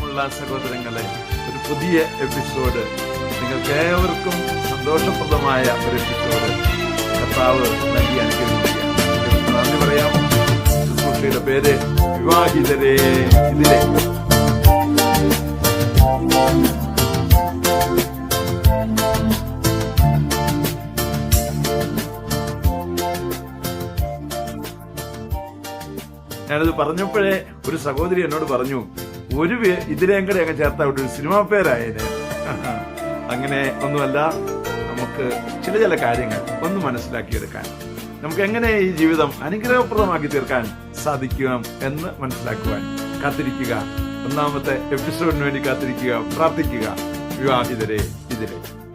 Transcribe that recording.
സഹോദരങ്ങളെ ഒരു പുതിയ എപ്പിസോഡ് നിങ്ങൾക്ക് ഏവർക്കും സന്തോഷപ്രദമായ ഒരു എപ്പിസോഡ് കർത്താവ് നൽകി അനുഗ്രഹിക്കുകയാണ്. നന്ദി പറയാം. ശുശ്രൂഷയുടെ പേര് വിവാഹിതരെ ഇതിലെ. ഞാനത് പറഞ്ഞപ്പോഴേ ഒരു സഹോദരി എന്നോട് പറഞ്ഞു ഒരു ഇതിലേം കൂടെ ഒക്കെ ചേർത്ത ഒരു സിനിമ പേരായേനെ അങ്ങനെ ഒന്നുമല്ല നമുക്ക് ചില ചില കാര്യങ്ങൾ ഒന്ന് മനസ്സിലാക്കിയെടുക്കാൻ നമുക്ക് എങ്ങനെ ഈ ജീവിതം അനുഗ്രഹപ്രദമാക്കി തീർക്കാൻ സാധിക്കണം എന്ന് മനസ്സിലാക്കുവാൻ കാത്തിരിക്കുക. ഒന്നാമത്തെ എപ്പിസോഡിന് വേണ്ടി കാത്തിരിക്കുക പ്രാർത്ഥിക്കുക. വിവാഹിതരെ ഇതിലെ.